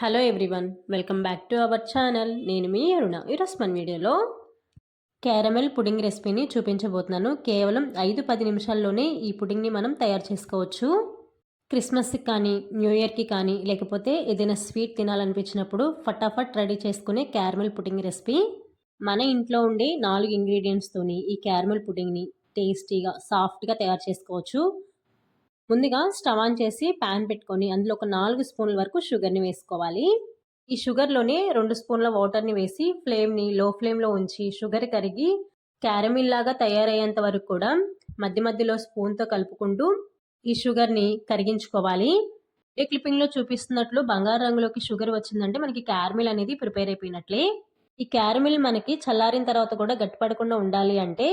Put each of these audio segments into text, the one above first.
Hello everyone welcome back to our channel నేను మీ అరుణ. ఈరోజు మన వీడియోలో క్యారమెల్ పుడింగ్ రెసిపీని చూపించబోతున్నాను. కేవలం ఐదు పది నిమిషాల్లోనే ఈ పుడింగ్ని మనం తయారు చేసుకోవచ్చు. క్రిస్మస్కి కానీ న్యూ ఇయర్కి కానీ లేకపోతే ఏదైనా స్వీట్ తినాలనిపించినప్పుడు ఫటాఫట్ రెడీ చేసుకునే క్యారమెల్ పుడింగ్ రెసిపీ మన ఇంట్లో ఉండే నాలుగు ఇంగ్రీడియంట్స్తోని ఈ క్యారమెల్ పుడింగ్ని టేస్టీగా సాఫ్ట్గా తయారు చేసుకోవచ్చు. ముందుగా స్టవ్ ఆన్ చేసి ప్యాన్ పెట్టుకొని అందులో ఒక నాలుగు స్పూన్ల వరకు షుగర్ని వేసుకోవాలి. ఈ షుగర్లోనే రెండు స్పూన్ల వాటర్ని వేసి ఫ్లేమ్ని లో ఫ్లేమ్లో ఉంచి షుగర్ కరిగి క్యారమిల్ లాగా తయారయ్యేంత వరకు కూడా మధ్య మధ్యలో స్పూన్తో కలుపుకుంటూ ఈ షుగర్ని కరిగించుకోవాలి. ఏ క్లిప్పింగ్లో చూపిస్తున్నట్లు బంగారు రంగులోకి షుగర్ వచ్చిందంటే మనకి క్యారమిల్ అనేది ప్రిపేర్ అయిపోయినట్లే. ఈ క్యారమిల్ మనకి చల్లారిన తర్వాత కూడా గట్టిపడకుండా ఉండాలి అంటే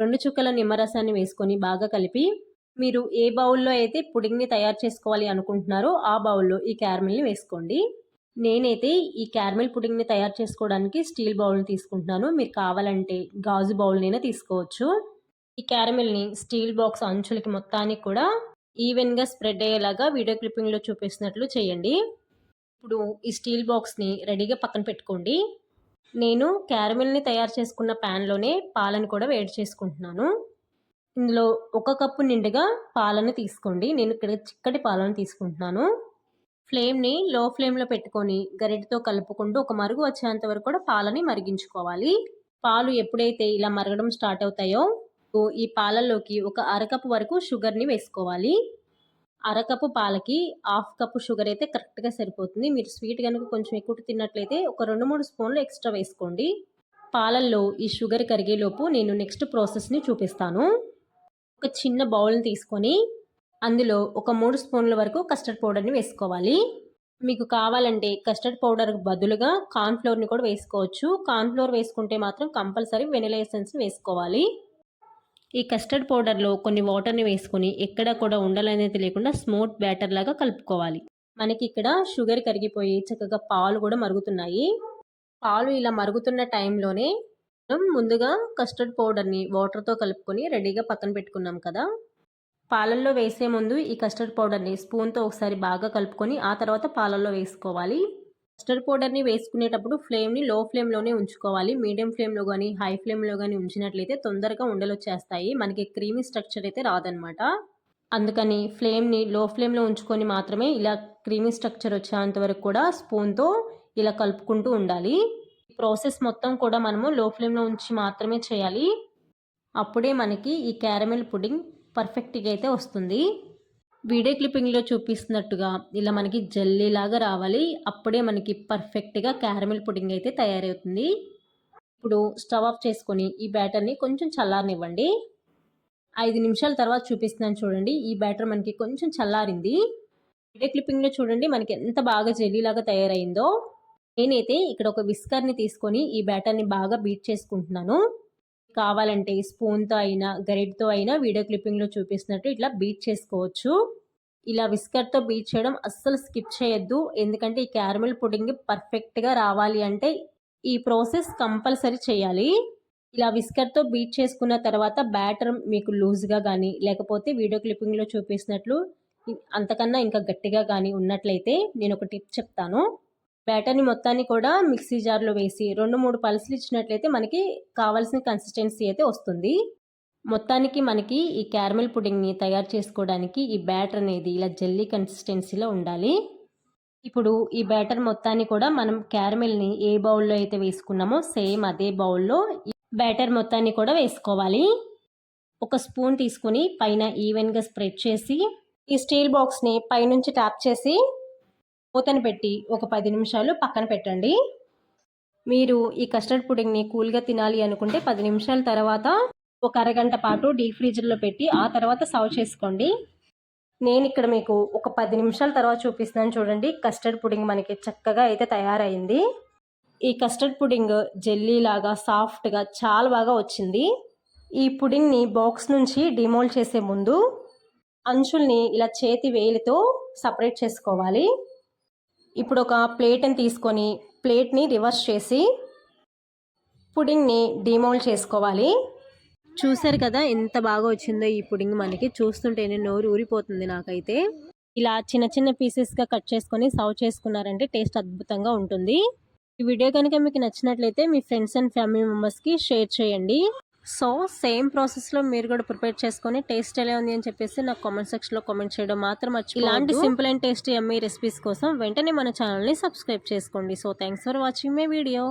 రెండు చుక్కల నిమ్మరసాన్ని వేసుకొని బాగా కలిపి మీరు ఏ బౌల్లో అయితే పుడింగ్ని తయారు చేసుకోవాలి అనుకుంటున్నారో ఆ బౌల్లో ఈ క్యారమిల్ని వేసుకోండి. నేనైతే ఈ క్యారమిల్ పుడింగ్ని తయారు చేసుకోవడానికి స్టీల్ బౌల్ని తీసుకుంటున్నాను. మీరు కావాలంటే గాజు బౌల్నైనా తీసుకోవచ్చు. ఈ క్యారమిల్ని స్టీల్ బాక్స్ అంచులకి మొత్తానికి కూడా ఈవెన్గా స్ప్రెడ్ అయ్యేలాగా వీడియో క్లిప్పింగ్లో చూపిస్తున్నట్లు చేయండి. ఇప్పుడు ఈ స్టీల్ బాక్స్ని రెడీగా పక్కన పెట్టుకోండి. నేను క్యారమిల్ని తయారు చేసుకున్న ప్యాన్లోనే పాలను కూడా వేడి చేసుకుంటున్నాను. ఇందులో ఒక కప్పు నిండుగా పాలను తీసుకోండి. నేను ఇక్కడ చిక్కటి పాలను తీసుకుంటున్నాను. ఫ్లేమ్ని లో ఫ్లేమ్లో పెట్టుకొని గరిటతో కలుపుకుంటూ ఒక మరుగు వచ్చేంత వరకు కూడా పాలని మరిగించుకోవాలి. పాలు ఎప్పుడైతే ఇలా మరగడం స్టార్ట్ అవుతాయో ఈ పాలల్లోకి ఒక అరకప్పు వరకు షుగర్ని వేసుకోవాలి. అరకప్పు పాలకి హాఫ్ కప్పు షుగర్ అయితే కరెక్ట్గా సరిపోతుంది. మీరు స్వీట్ కనుక కొంచెం ఎక్కువ తిన్నట్లయితే ఒక రెండు మూడు స్పూన్లు ఎక్స్ట్రా వేసుకోండి. పాలల్లో ఈ షుగర్ కరిగేలోపు నేను నెక్స్ట్ ప్రాసెస్ని చూపిస్తాను. ఒక చిన్న బౌల్ని తీసుకొని అందులో ఒక మూడు స్పూన్ల వరకు కస్టర్డ్ పౌడర్ని వేసుకోవాలి. మీకు కావాలంటే కస్టర్డ్ పౌడర్కు బదులుగా కార్న్ఫ్లోర్ని కూడా వేసుకోవచ్చు. కార్న్ఫ్లోర్ వేసుకుంటే మాత్రం కంపల్సరీ వెనిలా వేసుకోవాలి. ఈ కస్టర్డ్ పౌడర్లో కొన్ని వాటర్ని వేసుకొని ఎక్కడ కూడా ఉండాలనేది లేకుండా స్మూత్ బ్యాటర్ లాగా కలుపుకోవాలి. మనకి ఇక్కడ షుగర్ కరిగిపోయి చక్కగా పాలు కూడా మరుగుతున్నాయి. పాలు ఇలా మరుగుతున్న టైంలోనే ముందుగా కస్టర్డ్ పౌడర్ని వాటర్తో కలుపుకొని రెడీగా పక్కన పెట్టుకున్నాం కదా. పాలల్లో వేసే ముందు ఈ కస్టర్డ్ పౌడర్ని స్పూన్తో ఒకసారి బాగా కలుపుకొని ఆ తర్వాత పాలల్లో వేసుకోవాలి. కస్టర్డ్ పౌడర్ని వేసుకునేటప్పుడు ఫ్లేమ్ని లో ఫ్లేమ్లోనే ఉంచుకోవాలి. మీడియం ఫ్లేమ్లో కానీ హై ఫ్లేమ్లో కానీ ఉంచినట్లయితే తొందరగా ఉండలు వచ్చేస్తాయి మనకి క్రీమీ స్ట్రక్చర్ అయితే రాదనమాట అందుకని ఫ్లేమ్ని లో ఫ్లేమ్లో ఉంచుకొని మాత్రమే ఇలా క్రీమీ స్ట్రక్చర్ వచ్చేంత వరకు కూడా స్పూన్తో ఇలా కలుపుకుంటూ ఉండాలి. ప్రాసెస్ మొత్తం కూడా మనము లో ఫ్లేమ్లో ఉంచి మాత్రమే చేయాలి. అప్పుడే మనకి ఈ క్యారమెల్ పుడింగ్ పర్ఫెక్ట్గా అయితే వస్తుంది. వీడియో క్లిప్పింగ్లో చూపిస్తున్నట్టుగా ఇలా మనకి జల్లీలాగా రావాలి. అప్పుడే మనకి పర్ఫెక్ట్గా క్యారమెల్ పుడింగ్ అయితే తయారవుతుంది. ఇప్పుడు స్టవ్ ఆఫ్ చేసుకొని ఈ బ్యాటర్ని కొంచెం చల్లారనివ్వండి. ఐదు నిమిషాల తర్వాత చూపిస్తున్నాను చూడండి. ఈ బ్యాటర్ మనకి కొంచెం చల్లారింది. వీడియో క్లిప్పింగ్లో చూడండి మనకి ఎంత బాగా జెల్లీలాగా తయారైందో. నేనైతే ఇక్కడ ఒక విస్కర్ని తీసుకొని ఈ బ్యాటర్ని బాగా బీట్ చేసుకుంటున్నాను. కావాలంటే స్పూన్తో అయినా గరిడ్తో అయినా వీడియో క్లిప్పింగ్లో చూపిస్తున్నట్టు ఇట్లా బీట్ చేసుకోవచ్చు. ఇలా విస్కర్తో బీట్ చేయడం అస్సలు స్కిప్ చేయొద్దు. ఎందుకంటే ఈ క్యారమిల్ పుడింగ్ పర్ఫెక్ట్గా రావాలి అంటే ఈ ప్రాసెస్ కంపల్సరీ చేయాలి. ఇలా విస్కర్తో బీట్ చేసుకున్న తర్వాత బ్యాటర్ మీకు లూజ్గా కానీ లేకపోతే వీడియో క్లిప్పింగ్లో చూపిస్తున్నట్లు అంతకన్నా ఇంకా గట్టిగా కానీ ఉన్నట్లయితే నేను ఒక టిప్ చెప్తాను. బ్యాటర్ని మొత్తాన్ని కూడా మిక్సీ జార్లో వేసి రెండు మూడు పల్సులు ఇచ్చినట్లయితే మనకి కావాల్సిన కన్సిస్టెన్సీ అయితే వస్తుంది. మొత్తానికి మనకి ఈ క్యారమెల్ పుడింగ్ని తయారు చేసుకోవడానికి ఈ బ్యాటర్ అనేది ఇలా జల్లీ కన్సిస్టెన్సీలో ఉండాలి. ఇప్పుడు ఈ బ్యాటర్ మొత్తాన్ని కూడా మనం క్యారమెల్ని ఏ బౌల్లో అయితే వేసుకున్నామో సేమ్ అదే బౌల్లో బ్యాటర్ మొత్తాన్ని కూడా వేసుకోవాలి. ఒక స్పూన్ తీసుకుని పైన ఈవెన్గా స్ప్రెడ్ చేసి ఈ స్టీల్ బాక్స్ని పైనుంచి ట్యాప్ చేసి మూతను పెట్టి ఒక పది నిమిషాలు పక్కన పెట్టండి. మీరు ఈ కస్టర్డ్ పుడింగ్ని కూల్గా తినాలి అనుకుంటే పది నిమిషాల తర్వాత ఒక అరగంట పాటు డీప్ ఫ్రీజర్లో పెట్టి ఆ తర్వాత సర్వ్ చేసుకోండి. నేను ఇక్కడ మీకు ఒక పది నిమిషాల తర్వాత చూపిస్తున్నాను చూడండి. కస్టర్డ్ పుడింగ్ మనకి చక్కగా అయితే తయారైంది. ఈ కస్టర్డ్ పుడింగ్ జెల్లీ లాగా సాఫ్ట్గా చాలా బాగా వచ్చింది. ఈ పుడింగ్ని బాక్స్ నుంచి డిమోల్డ్ చేసే ముందు అంచుల్ని ఇలా చేతి వేలితో సపరేట్ చేసుకోవాలి. ఇప్పుడు ఒక ప్లేట్ని తీసుకొని ప్లేట్ని రివర్స్ చేసి పుడింగ్ని డిమోల్డ్ చేసుకోవాలి. చూసారు కదా ఎంత బాగా వచ్చిందో ఈ పుడింగ్ మనకి. చూస్తుంటేనే నోరు ఊరిపోతుంది నాకైతే. ఇలా చిన్న చిన్న పీసెస్గా కట్ చేసుకొని సర్వ్ చేసుకున్నారంటే టేస్ట్ అద్భుతంగా ఉంటుంది. ఈ వీడియో కనుక మీకు నచ్చినట్లయితే మీ ఫ్రెండ్స్ అండ్ ఫ్యామిలీ మెంబర్స్కి షేర్ చేయండి. సో సేమ్ ప్రాసెస్లో మీరు కూడా ప్రిపేర్ చేసుకొని టేస్ట్ ఎలా ఉంది అని చెప్పేసి నాకు కామెంట్ సెక్షన్లో కామెంట్ చేయడం మాత్రం వచ్చి ఇలాంటి సింపుల్ అండ్ టేస్టీ అమ్మీ రెసిపీస్ కోసం వెంటనే మన ఛానల్ని సబ్స్క్రైబ్ చేసుకోండి. So thanks for watching my video